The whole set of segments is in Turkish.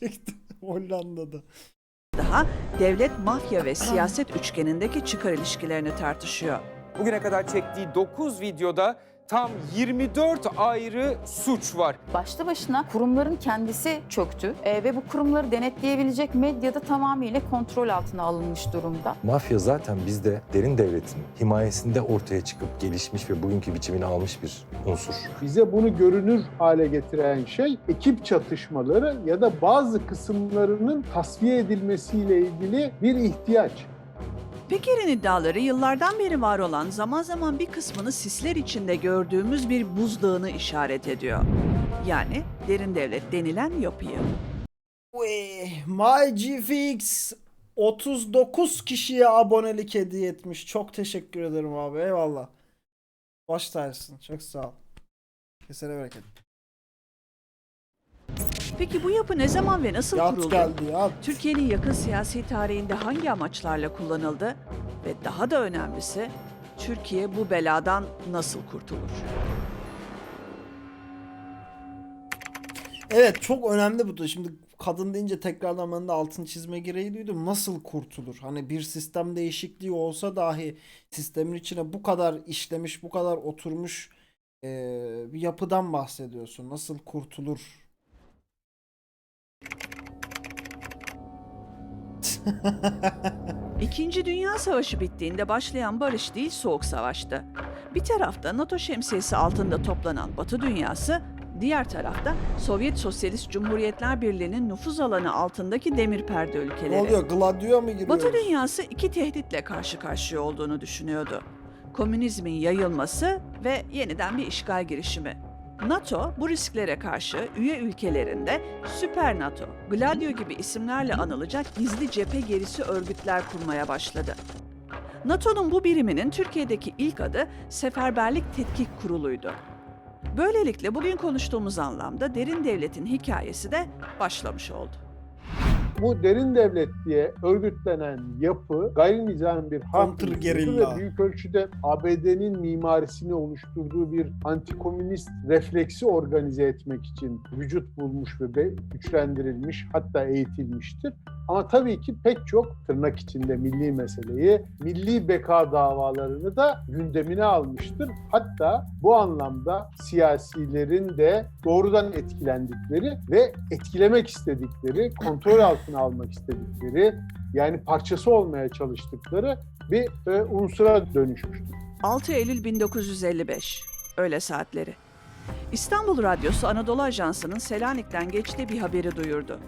çekti Hollanda'da. daha devlet, mafya ve siyaset üçgenindeki çıkar ilişkilerini tartışıyor. Bugüne kadar çektiği 9 videoda tam 24 ayrı suç var. Başlı başına kurumların kendisi çöktü E, ve bu kurumları denetleyebilecek medyada tamamıyla kontrol altına alınmış durumda. Mafya zaten bizde derin devletin himayesinde ortaya çıkıp gelişmiş ve bugünkü biçimini almış bir unsur. Bize bunu görünür hale getiren şey ekip çatışmaları ya da bazı kısımlarının tasfiye edilmesiyle ilgili bir ihtiyaç. Peker'in iddiaları yıllardan beri var olan zaman zaman bir kısmını sisler içinde gördüğümüz bir buzdağını işaret ediyor. Yani derin devlet denilen yapıyı. MyGFX 39 kişiye abonelik hediye etmiş. Çok teşekkür ederim abi. Eyvallah. Baş tacısın. Çok sağ ol. Kesene bereket. Peki bu yapı ne zaman ve nasıl Yat kuruldu? geldi yat. Türkiye'nin yakın siyasi tarihinde hangi amaçlarla kullanıldı? Ve daha da önemlisi Türkiye bu beladan nasıl kurtulur? Evet çok önemli bu da. Şimdi kadın deyince tekrardan ben de altın çizme gereği duydum. Nasıl kurtulur? Hani bir sistem değişikliği olsa dahi sistemin içine bu kadar işlemiş, bu kadar oturmuş eee, bir yapıdan bahsediyorsun. Nasıl kurtulur? İkinci Dünya Savaşı bittiğinde başlayan barış değil soğuk savaştı. Bir tarafta NATO şemsiyesi altında toplanan Batı dünyası, diğer tarafta Sovyet Sosyalist Cumhuriyetler Birliği'nin nüfuz alanı altındaki demir perde Ne ülkeleri. oluyor? Gladio mu giriyoruz? Batı dünyası iki tehditle karşı karşıya olduğunu düşünüyordu. Komünizmin yayılması ve yeniden bir işgal girişimi. NATO bu risklere karşı üye ülkelerinde Süper NATO, Gladio gibi isimlerle anılacak gizli cephe gerisi örgütler kurmaya başladı. NATO'nun bu biriminin Türkiye'deki ilk adı Seferberlik Tetkik Kurulu'ydu. Böylelikle bugün konuştuğumuz anlamda derin devletin hikayesi de başlamış oldu. Bu derin devlet diye örgütlenen yapı gayri nizami bir gerilla. ve büyük ölçüde ABD'nin mimarisini oluşturduğu bir antikomünist refleksi organize etmek için vücut bulmuş ve güçlendirilmiş hatta eğitilmiştir. Ama tabii ki pek çok tırnak içinde milli meseleyi, milli beka davalarını da gündemine almıştır. Hatta bu anlamda siyasilerin de doğrudan etkilendikleri ve etkilemek istedikleri, kontrol altına almak istedikleri, yani parçası olmaya çalıştıkları bir e, unsura dönüşmüştür. 6 Eylül 1955. Öğle saatleri. İstanbul Radyosu Anadolu Ajansı'nın Selanik'ten geçtiği bir haberi duyurdu.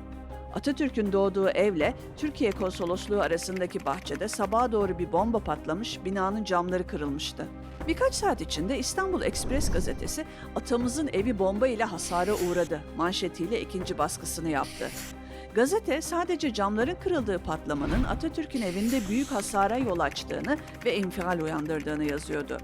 Atatürk'ün doğduğu evle Türkiye Konsolosluğu arasındaki bahçede sabaha doğru bir bomba patlamış, binanın camları kırılmıştı. Birkaç saat içinde İstanbul Ekspres gazetesi atamızın evi bomba ile hasara uğradı manşetiyle ikinci baskısını yaptı. Gazete sadece camların kırıldığı patlamanın Atatürk'ün evinde büyük hasara yol açtığını ve infial uyandırdığını yazıyordu.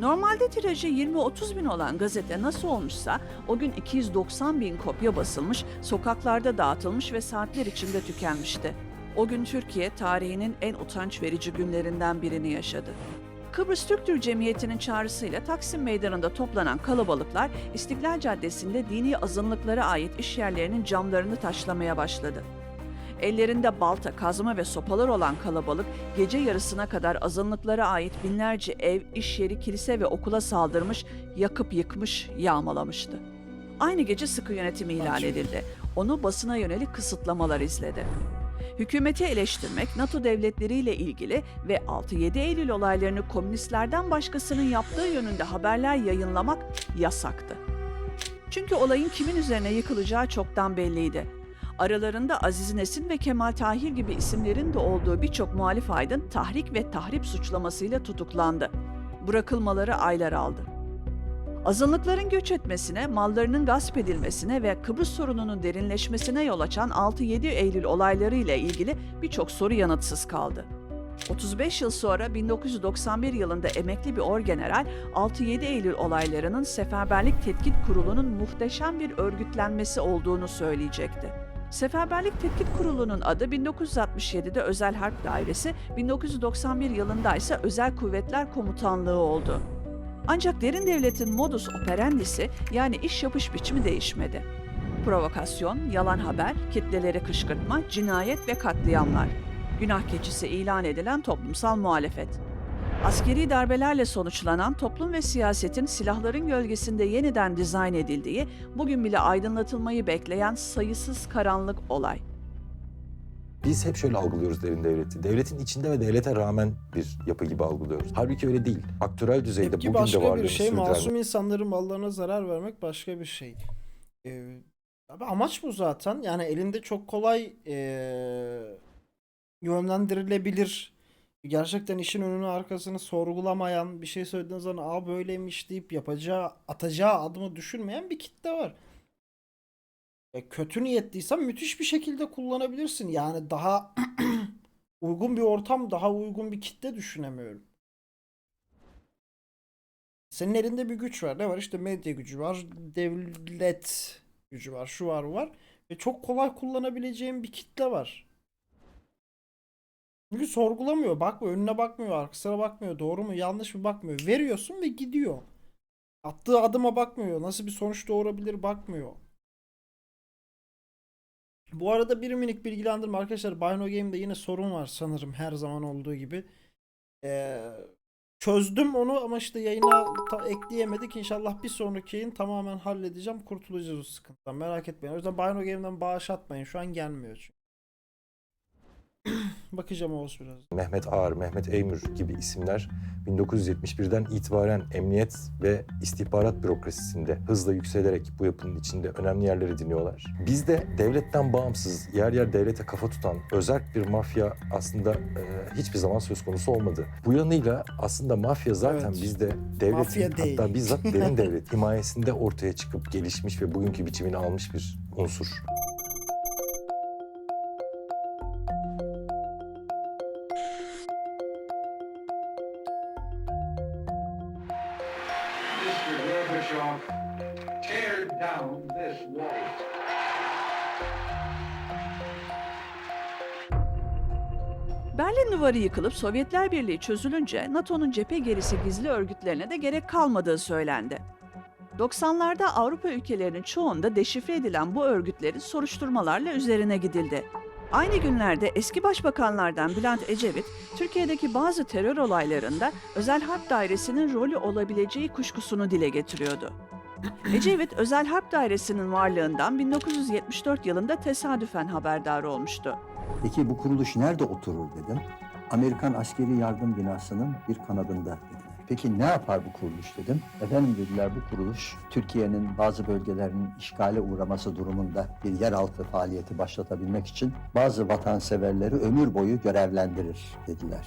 Normalde tirajı 20-30 bin olan gazete nasıl olmuşsa o gün 290 bin kopya basılmış, sokaklarda dağıtılmış ve saatler içinde tükenmişti. O gün Türkiye tarihinin en utanç verici günlerinden birini yaşadı. Kıbrıs Türk Türk Cemiyeti'nin çağrısıyla Taksim Meydanı'nda toplanan kalabalıklar İstiklal Caddesi'nde dini azınlıklara ait iş yerlerinin camlarını taşlamaya başladı. Ellerinde balta, kazma ve sopalar olan kalabalık gece yarısına kadar azınlıklara ait binlerce ev, iş yeri, kilise ve okula saldırmış, yakıp yıkmış, yağmalamıştı. Aynı gece sıkı yönetim ilan edildi. Onu basına yönelik kısıtlamalar izledi. Hükümeti eleştirmek, NATO devletleriyle ilgili ve 6-7 Eylül olaylarını komünistlerden başkasının yaptığı yönünde haberler yayınlamak yasaktı. Çünkü olayın kimin üzerine yıkılacağı çoktan belliydi. Aralarında Aziz Nesin ve Kemal Tahir gibi isimlerin de olduğu birçok muhalif aydın tahrik ve tahrip suçlamasıyla tutuklandı. Bırakılmaları aylar aldı. Azınlıkların göç etmesine, mallarının gasp edilmesine ve Kıbrıs sorununun derinleşmesine yol açan 6-7 Eylül olayları ile ilgili birçok soru yanıtsız kaldı. 35 yıl sonra 1991 yılında emekli bir orgeneral 6-7 Eylül olaylarının Seferberlik Tetkik Kurulu'nun muhteşem bir örgütlenmesi olduğunu söyleyecekti. Seferberlik Tetkik Kurulu'nun adı 1967'de Özel Harp Dairesi, 1991 yılında ise Özel Kuvvetler Komutanlığı oldu. Ancak derin devletin modus operandisi yani iş yapış biçimi değişmedi. provokasyon, yalan haber, kitleleri kışkırtma, cinayet ve katliamlar. Günah keçisi ilan edilen toplumsal muhalefet. Askeri darbelerle sonuçlanan toplum ve siyasetin silahların gölgesinde yeniden dizayn edildiği, bugün bile aydınlatılmayı bekleyen sayısız karanlık olay. Biz hep şöyle algılıyoruz derin devleti. Devletin içinde ve devlete rağmen bir yapı gibi algılıyoruz. Halbuki öyle değil. Aktörel düzeyde Tepki bugün de başka varlığını bir şey, sürdüren masum insanların mallarına zarar vermek başka bir şey. Ee, abi amaç bu zaten. Yani elinde çok kolay ee, yönlendirilebilir. Gerçekten işin önünü arkasını sorgulamayan, bir şey söylediğin zaman aa böyleymiş deyip yapacağı, atacağı adımı düşünmeyen bir kitle var. E, kötü niyetliysen müthiş bir şekilde kullanabilirsin. Yani daha uygun bir ortam, daha uygun bir kitle düşünemiyorum. Senin elinde bir güç var. Ne var? İşte medya gücü var, devlet gücü var, şu var, bu var. Ve çok kolay kullanabileceğin bir kitle var. Çünkü sorgulamıyor, bakmıyor, önüne bakmıyor, arkasına bakmıyor, doğru mu, yanlış mı bakmıyor. Veriyorsun ve gidiyor. Attığı adıma bakmıyor, nasıl bir sonuç doğurabilir bakmıyor. Bu arada bir minik bilgilendirme arkadaşlar. Bino Game'de yine sorun var sanırım her zaman olduğu gibi. Ee, çözdüm onu ama işte yayına ekleyemedik. İnşallah bir sonraki yayın tamamen halledeceğim. Kurtulacağız o sıkıntıdan. Merak etmeyin. O yüzden Bino Game'den bağış atmayın. Şu an gelmiyor çünkü. Bakacağım Oğuz biraz. Mehmet Ağar, Mehmet Eymür gibi isimler 1971'den itibaren emniyet ve istihbarat bürokrasisinde hızla yükselerek bu yapının içinde önemli yerleri ediniyorlar. Bizde devletten bağımsız, yer yer devlete kafa tutan özerk bir mafya aslında e, hiçbir zaman söz konusu olmadı. Bu yanıyla aslında mafya zaten Evet. bizde devletin hatta bizzat derin devlet himayesinde ortaya çıkıp gelişmiş ve bugünkü biçimini almış bir unsur. Duvarı yıkılıp Sovyetler Birliği çözülünce NATO'nun cephe gerisi gizli örgütlerine de gerek kalmadığı söylendi. 90'larda Avrupa ülkelerinin çoğunda deşifre edilen bu örgütlerin soruşturmalarla üzerine gidildi. Aynı günlerde eski başbakanlardan Bülent Ecevit, Türkiye'deki bazı terör olaylarında Özel Harp Dairesi'nin rolü olabileceği kuşkusunu dile getiriyordu. Ecevit, Özel Harp Dairesi'nin varlığından 1974 yılında tesadüfen haberdar olmuştu. Peki bu kuruluş nerede oturur dedim. Amerikan Askeri Yardım Binası'nın bir kanadında. Peki ne yapar bu kuruluş dedim. Efendim dediler bu kuruluş Türkiye'nin bazı bölgelerinin işgale uğraması durumunda bir yeraltı faaliyeti başlatabilmek için bazı vatanseverleri ömür boyu görevlendirir dediler.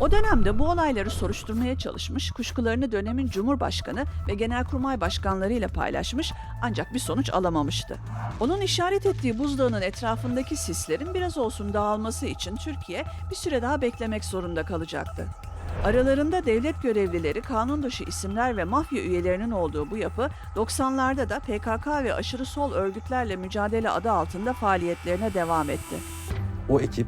O dönemde bu olayları soruşturmaya çalışmış, kuşkularını dönemin Cumhurbaşkanı ve Genelkurmay başkanlarıyla paylaşmış ancak bir sonuç alamamıştı. Onun işaret ettiği buzdağının etrafındaki sislerin biraz olsun dağılması için Türkiye bir süre daha beklemek zorunda kalacaktı. Aralarında devlet görevlileri, kanun dışı isimler ve mafya üyelerinin olduğu bu yapı 90'larda da PKK ve aşırı sol örgütlerle mücadele adı altında faaliyetlerine devam etti. O ekip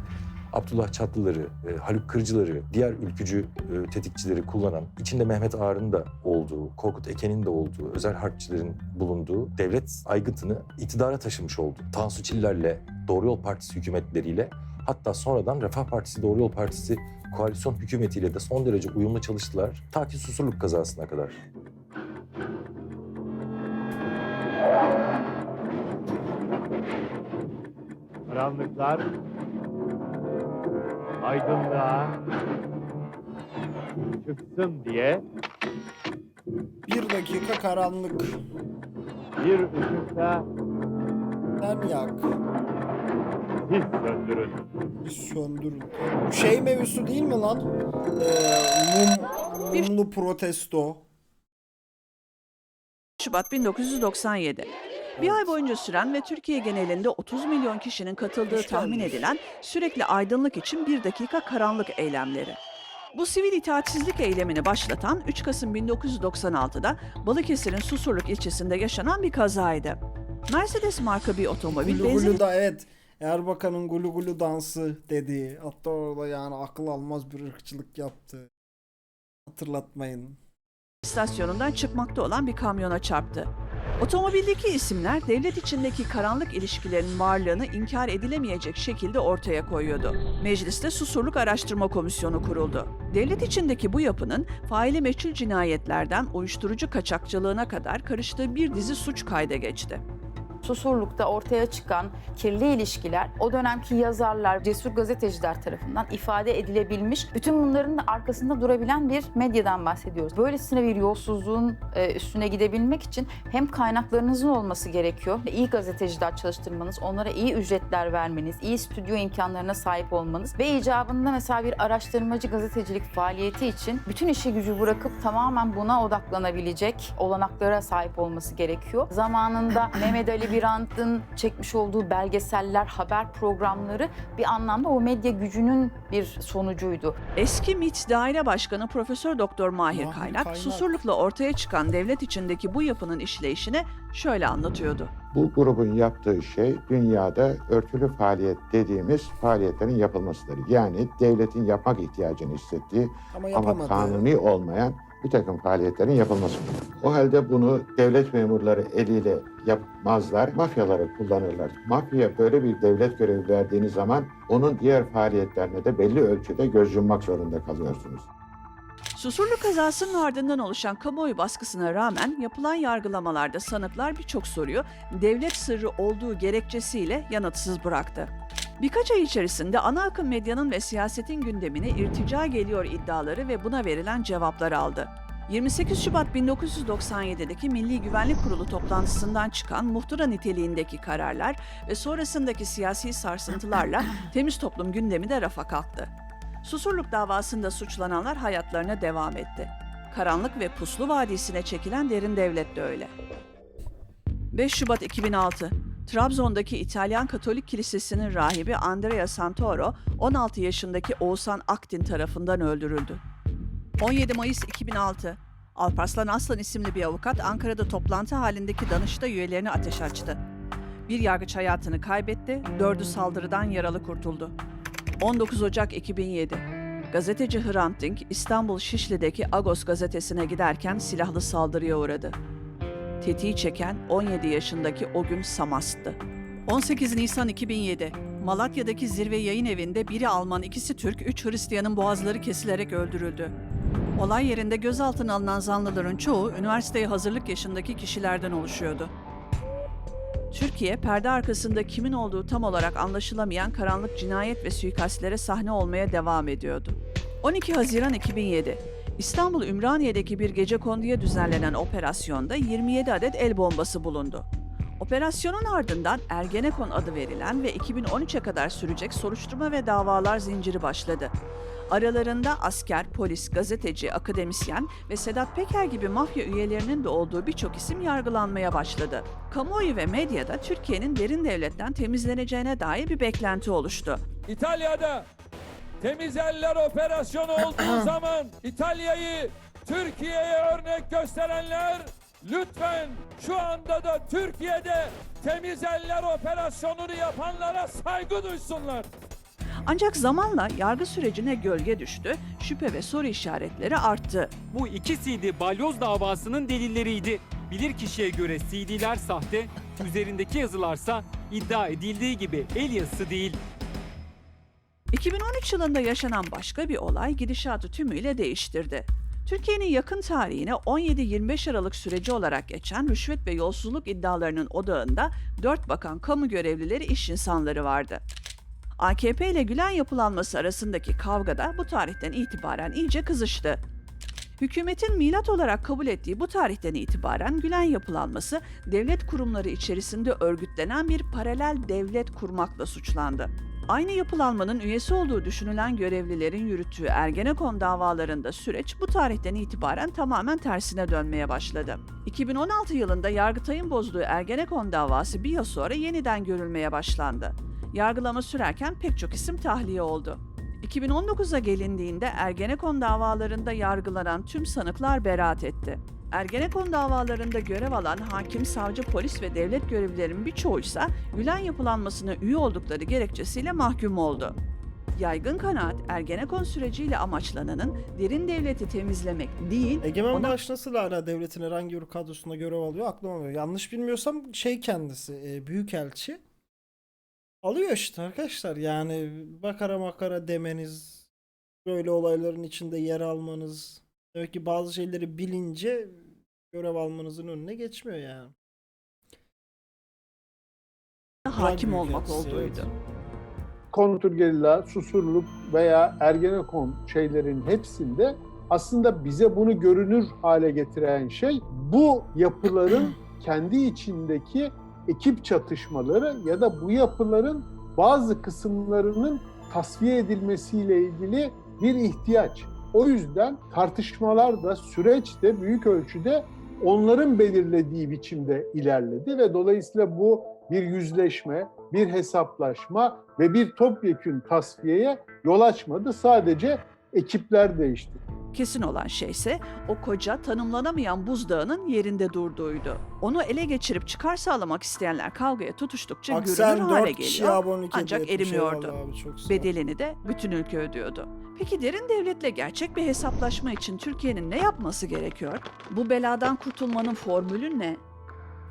Abdullah Çatlıları, e, Haluk Kırcıları, diğer ülkücü e, tetikçileri kullanan, içinde Mehmet Ağar'ın da olduğu, Korkut Eken'in de olduğu, özel harpçilerin bulunduğu devlet aygıtını iktidara taşımış oldu. Tansu Çiller'le, Doğru Yol Partisi hükümetleriyle, hatta sonradan Refah Partisi, Doğru Yol Partisi koalisyon hükümetiyle de son derece uyumlu çalıştılar. Ta ki Susurluk kazasına kadar. Karanlıklar aydınlığa çıksın diye Bir dakika karanlık. bir ışıkta Sen yak. Söndürün. Bir söndürün. Bu şey mevzusu değil mi lan? Ee, mum, mumlu protesto. Şubat 1997. Bir ay boyunca süren ve Türkiye genelinde 30 milyon kişinin katıldığı tahmin edilen sürekli aydınlık için bir dakika karanlık eylemleri. Bu sivil itaatsizlik eylemini başlatan 3 Kasım 1996'da Balıkesir'in Susurluk ilçesinde yaşanan bir kazaydı. Mercedes marka bir otomobil benzin evet. Erbakan'ın gulu gulu dansı dediği. Hatta orada yani akıl almaz bir ırkçılık yaptı. Hatırlatmayın. istasyonundan çıkmakta olan bir kamyona çarptı. Otomobildeki isimler devlet içindeki karanlık ilişkilerin varlığını inkar edilemeyecek şekilde ortaya koyuyordu. Mecliste Susurluk Araştırma Komisyonu kuruldu. Devlet içindeki bu yapının faili meçhul cinayetlerden uyuşturucu kaçakçılığına kadar karıştığı bir dizi suç kayda geçti. Susurluk'ta ortaya çıkan kirli ilişkiler o dönemki yazarlar, cesur gazeteciler tarafından ifade edilebilmiş. Bütün bunların da arkasında durabilen bir medyadan bahsediyoruz. Böylesine bir yolsuzluğun e, üstüne gidebilmek için hem kaynaklarınızın olması gerekiyor, iyi gazeteciler çalıştırmanız, onlara iyi ücretler vermeniz, iyi stüdyo imkanlarına sahip olmanız ve icabında mesela bir araştırmacı gazetecilik faaliyeti için bütün işi gücü bırakıp tamamen buna odaklanabilecek olanaklara sahip olması gerekiyor. Zamanında Mehmet Ali Birand'ın çekmiş olduğu belgeseller, haber programları bir anlamda o medya gücünün bir sonucuydu. Eski MİT Daire Başkanı Profesör Doktor Mahir, Mahir Kaynak, Kaynak. Susurluk'la ortaya çıkan devlet içindeki bu yapının işleyişini şöyle anlatıyordu. Bu grubun yaptığı şey dünyada örtülü faaliyet dediğimiz faaliyetlerin yapılmasıdır. Yani devletin yapmak ihtiyacını hissettiği Ama ama kanuni olmayan bir takım faaliyetlerin yapılması. O halde bunu devlet memurları eliyle yapmazlar, mafyaları kullanırlar. Mafya böyle bir devlet görevi verdiğiniz zaman onun diğer faaliyetlerine de belli ölçüde göz yummak zorunda kalıyorsunuz. Susurluk kazasının ardından oluşan kamuoyu baskısına rağmen yapılan yargılamalarda sanıklar birçok soruyu devlet sırrı olduğu gerekçesiyle yanıtsız bıraktı. Birkaç ay içerisinde ana akım medyanın ve siyasetin gündemine irtica geliyor iddiaları ve buna verilen cevaplar aldı. 28 Şubat 1997'deki Milli Güvenlik Kurulu toplantısından çıkan muhtıra niteliğindeki kararlar ve sonrasındaki siyasi sarsıntılarla temiz toplum gündemi de rafa kalktı. Susurluk davasında suçlananlar hayatlarına devam etti. Karanlık ve Puslu Vadisi'ne çekilen derin devlet de öyle. 5 Şubat 2006 Trabzon'daki İtalyan Katolik Kilisesi'nin rahibi Andrea Santoro, 16 yaşındaki Oğuzhan Aktin tarafından öldürüldü. 17 Mayıs 2006 Alparslan Aslan isimli bir avukat Ankara'da toplantı halindeki Danıştay üyelerini ateş açtı. Bir yargıç hayatını kaybetti, dördü saldırıdan yaralı kurtuldu. 19 Ocak 2007 Gazeteci Hrant Dink İstanbul Şişli'deki Agos gazetesine giderken silahlı saldırıya uğradı. Tetiği çeken 17 yaşındaki o gün Samast'tı. 18 Nisan 2007 Malatya'daki zirve yayın evinde biri Alman, ikisi Türk, üç Hristiyanın boğazları kesilerek öldürüldü. Olay yerinde gözaltına alınan zanlıların çoğu üniversiteye hazırlık yaşındaki kişilerden oluşuyordu. Türkiye, perde arkasında kimin olduğu tam olarak anlaşılamayan karanlık cinayet ve suikastlere sahne olmaya devam ediyordu. 12 Haziran 2007 İstanbul Ümraniye'deki bir gece konduya düzenlenen operasyonda 27 adet el bombası bulundu. Operasyonun ardından Ergenekon adı verilen ve 2013'e kadar sürecek soruşturma ve davalar zinciri başladı. Aralarında asker, polis, gazeteci, akademisyen ve Sedat Peker gibi mafya üyelerinin de olduğu birçok isim yargılanmaya başladı. Kamuoyu ve medyada Türkiye'nin derin devletten temizleneceğine dair bir beklenti oluştu. İtalya'da temiz eller operasyonu olduğu zaman İtalya'yı Türkiye'ye örnek gösterenler lütfen şu anda da Türkiye'de temiz eller operasyonunu yapanlara saygı duysunlar. Ancak zamanla yargı sürecine gölge düştü, şüphe ve soru işaretleri arttı. Bu iki CD balyoz davasının delilleriydi. Bilirkişiye göre CD'ler sahte, üzerindeki yazılarsa iddia edildiği gibi el yazısı değil. 2013 yılında yaşanan başka bir olay gidişatı tümüyle değiştirdi. Türkiye'nin yakın tarihine 17-25 Aralık süreci olarak geçen rüşvet ve yolsuzluk iddialarının odağında dört bakan kamu görevlileri iş insanları vardı. AKP ile Gülen yapılanması arasındaki kavga da bu tarihten itibaren iyice kızıştı. Hükümetin milat olarak kabul ettiği bu tarihten itibaren Gülen yapılanması devlet kurumları içerisinde örgütlenen bir paralel devlet kurmakla suçlandı. Aynı yapılanmanın üyesi olduğu düşünülen görevlilerin yürüttüğü Ergenekon davalarında süreç bu tarihten itibaren tamamen tersine dönmeye başladı. 2016 yılında Yargıtay'ın bozduğu Ergenekon davası bir yıl sonra yeniden görülmeye başlandı. Yargılama sürerken pek çok isim tahliye oldu. 2019'a gelindiğinde Ergenekon davalarında yargılanan tüm sanıklar beraat etti. Ergenekon davalarında görev alan hakim, savcı, polis ve devlet görevlilerinin birçoğu ise Gülen yapılanmasına üye oldukları gerekçesiyle mahkum oldu. Yaygın kanaat Ergenekon süreciyle amaçlananın derin devleti temizlemek değil, Egemen ona Bağış nasıl hala devletin herhangi bir kadrosunda görev alıyor aklıma geliyor. Yanlış bilmiyorsam şey kendisi e, büyükelçi alıyor işte arkadaşlar. Yani bakara makara demeniz böyle olayların içinde yer almanız demek ki bazı şeyleri bilince görev almanızın önüne geçmiyor yani. hakim olmak Büyükelçisi, evet. olduğuydu. kontrgerilla, susurluk veya Ergenekon şeylerin hepsinde aslında bize bunu görünür hale getiren şey bu yapıların kendi içindeki ekip çatışmaları ya da bu yapıların bazı kısımlarının tasfiye edilmesiyle ilgili bir ihtiyaç. O yüzden tartışmalar da süreç de büyük ölçüde onların belirlediği biçimde ilerledi ve dolayısıyla bu bir yüzleşme, bir hesaplaşma ve bir topyekün tasfiyeye yol açmadı. Sadece ekipler değişti. Kesin olan şey ise o koca tanımlanamayan buzdağının yerinde durduğuydu. Onu ele geçirip çıkar sağlamak isteyenler kavgaya tutuştukça görünür Aksen hale 4 kişi geliyor. abonelik ancak hediye etmiş. erimiyordu. Eyvallah abi, çok sağ ol. Bedelini de bütün ülke ödüyordu. Peki derin devletle gerçek bir hesaplaşma için Türkiye'nin ne yapması gerekiyor? Bu beladan kurtulmanın formülü ne?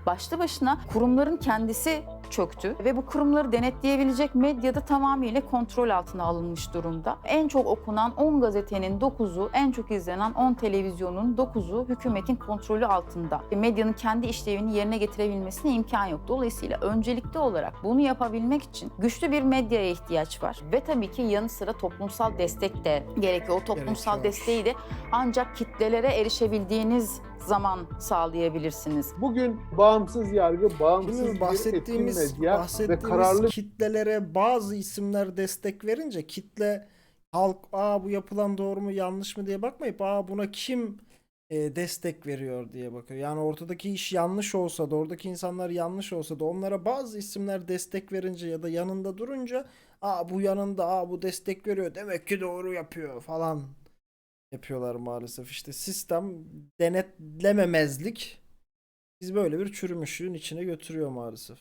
Başlı başına kurumların kendisi çöktü ve bu kurumları denetleyebilecek medyada tamamıyla kontrol altına alınmış durumda. En çok okunan 10 gazetenin 9'u, en çok izlenen 10 televizyonun 9'u hükümetin kontrolü altında. E, Medyanın kendi işlevini yerine getirebilmesine imkan yok. Dolayısıyla öncelikli olarak bunu yapabilmek için güçlü bir medyaya ihtiyaç var. Ve tabii ki yanı sıra toplumsal destek de gerekiyor. O toplumsal desteği de ancak kitlelere erişebildiğiniz zaman sağlayabilirsiniz. Bugün bağımsız yargı, bağımsız Şimdi bir bahsettiğimiz etkin medya ve bahsettiğimiz kararlı kitlelere bazı isimler destek verince kitle halk aa bu yapılan doğru mu yanlış mı diye bakmayıp aa buna kim e, destek veriyor diye bakıyor. Yani ortadaki iş yanlış olsa da oradaki insanlar yanlış olsa da onlara bazı isimler destek verince ya da yanında durunca aa bu yanında aa bu destek veriyor demek ki doğru yapıyor falan yapıyorlar maalesef. İşte sistem denetlememezlik biz böyle bir çürümüşlüğün içine götürüyor maalesef.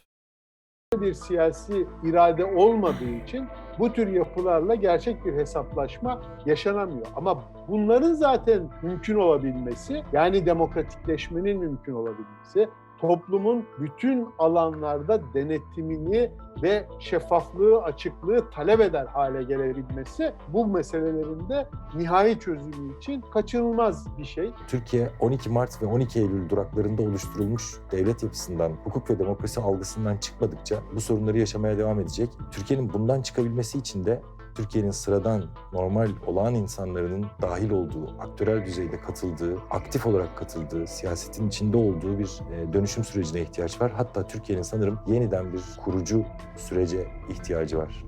bir siyasi irade olmadığı için bu tür yapılarla gerçek bir hesaplaşma yaşanamıyor. Ama bunların zaten mümkün olabilmesi, yani demokratikleşmenin mümkün olabilmesi, toplumun bütün alanlarda denetimini ve şeffaflığı, açıklığı talep eder hale gelebilmesi bu meselelerin de nihai çözümü için kaçınılmaz bir şey. Türkiye 12 Mart ve 12 Eylül duraklarında oluşturulmuş devlet yapısından, hukuk ve demokrasi algısından çıkmadıkça bu sorunları yaşamaya devam edecek. Türkiye'nin bundan çıkabilmesi için de Türkiye'nin sıradan, normal, olağan insanların dahil olduğu, aktörel düzeyde katıldığı, aktif olarak katıldığı, siyasetin içinde olduğu bir e, dönüşüm sürecine ihtiyaç var. Hatta Türkiye'nin sanırım yeniden bir kurucu sürece ihtiyacı var.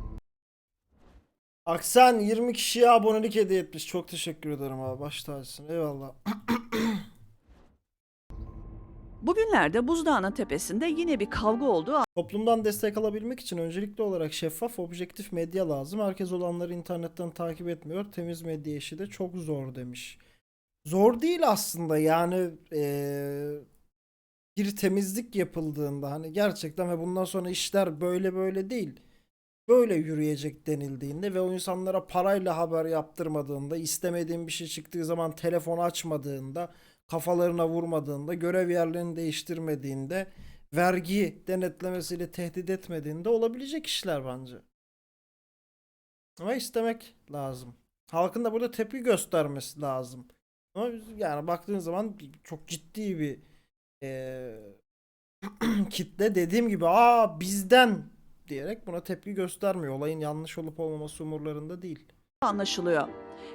Aksen 20 kişiye abonelik hediye etmiş. Çok teşekkür ederim abi. Baş tacısın. Eyvallah. Bugünlerde buzdağının tepesinde yine bir kavga olduğu Toplumdan destek alabilmek için öncelikli olarak şeffaf, objektif medya lazım. Herkes olanları internetten takip etmiyor. Temiz medya işi de çok zor demiş. Zor değil aslında yani eee, bir temizlik yapıldığında hani gerçekten ve bundan sonra işler böyle böyle değil. Böyle yürüyecek denildiğinde ve o insanlara parayla haber yaptırmadığında, istemediğin bir şey çıktığı zaman telefon açmadığında, kafalarına vurmadığında, görev yerlerini değiştirmediğinde, vergi denetlemesiyle tehdit etmediğinde olabilecek işler bence. Ama istemek lazım. Halkın da burada tepki göstermesi lazım. Ama yani baktığın zaman çok ciddi bir eee, kitle dediğim gibi aa bizden diyerek buna tepki göstermiyor. Olayın yanlış olup olmaması umurlarında değil. Anlaşılıyor.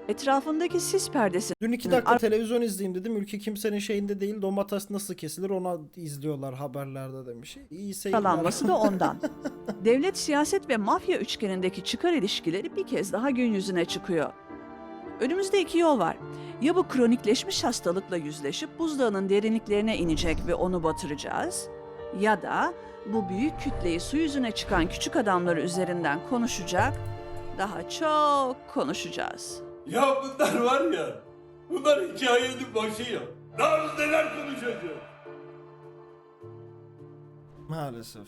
Etrafındaki sis perdesi Dün iki dakika televizyon izleyeyim dedim. Ülke kimsenin şeyinde değil. Domates nasıl kesilir ona izliyorlar haberlerde demiş. İyi seyirler. Yalanması da ondan. Devlet, siyaset ve mafya üçgenindeki çıkar ilişkileri bir kez daha gün yüzüne çıkıyor. Önümüzde iki yol var. Ya bu kronikleşmiş hastalıkla yüzleşip buzdağının derinliklerine inecek ve onu batıracağız. Ya da bu büyük kütleyi su yüzüne çıkan küçük adamlar üzerinden konuşacak, daha çok konuşacağız. Ya bunlar var ya, bunlar hikayenin başı ya. Daha neler konuşacağız? Maalesef.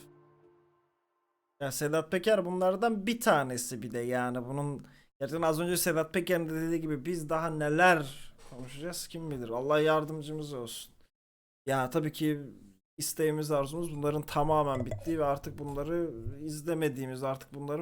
Ya Sedat Peker bunlardan bir tanesi bir de yani bunun gerçekten az önce Sedat Peker'in de dediği gibi biz daha neler konuşacağız kim bilir. Allah yardımcımız olsun. Ya tabii ki isteğimiz arzumuz bunların tamamen bittiği ve artık bunları izlemediğimiz artık bunları